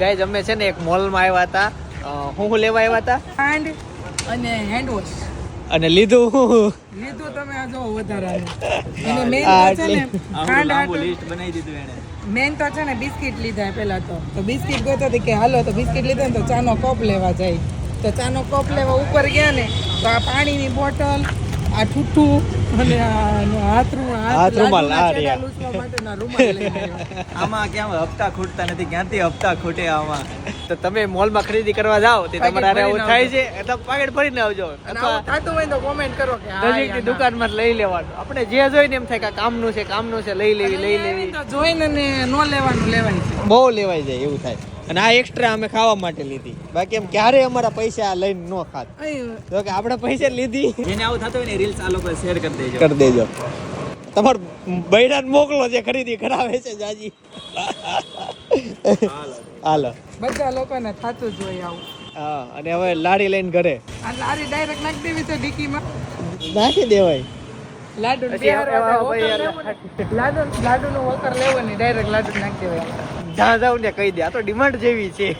Guys અમે છે ને એક મોલમાં આવ્યા હતા. હું હું લેવા આવ્યા હતા? હેન્ડ અને હેન્ડ વોશ અને લીધું. લીધું તમે આ જો વધારે અને મેન આ છે ને ખાંડ લિસ્ટ બનાવી દીધું એને મેન તો છે ને બિસ્કિટ લીધા પેલા તો. તો બિસ્કિટ ગોતો હતી કે હાલો તો બિસ્કિટ લીધા ને તો ચાનો કપ લેવા જાય. તો ચાનો કપ લેવા ઉપર ગયા ને તો આ પાણીની બોટલ આ ઠૂઠું અને આ. આમાં ક્યાં હપ્તા ખૂટતા નથી ક્યાંથી હપ્તા ખૂટે આમાં? તો તમે મોલમાં ખરીદી કરવા જાઓ તે તમારે આવું થાય છે એટલે પાકેટ ભરીને આવજો. થતું હોય તો કોમેન્ટ કરો કે નજીકની દુકાનમાં લઈ લેવાનું. આપણે જે જોઈને એમ થાય કે કામનું છે કામનું છે લઈ લેવી લઈ લેવી. તો જોઈને ને નો લેવાનું લેવાય છે. બહુ લેવાય જાય એવું થાય. અને આ એક્સ્ટ્રા અમે ખાવા માટે લીધી. બાકી એમ ક્યારે અમારા પૈસા આ લઈને ન ખાત. તો કે આપણે પૈસા લીધી. જેને આવું થતું હોય ને રીલ્સ આ લોકો શેર કરી દેજો કરી દેજો. તમાર બૈરાને મોકલો જે ખરીદી કરાવે છે જાજી. હાલો. બધા લોકોને થતું જ હોય આવું. હા અને હવે લારી લઈને ઘરે. આ લારી ડાયરેક્ટ નાખી દેવી છે ડીકીમાં નાખી દેવાય. લાડુ લાડુ લાડુ નું વોકર લેવો ને ડાયરેક્ટ લાડુ નાખી દેવાય. જ્યાં જાવ ને કહી દે આ તો ડિમાન્ડ જેવી છે.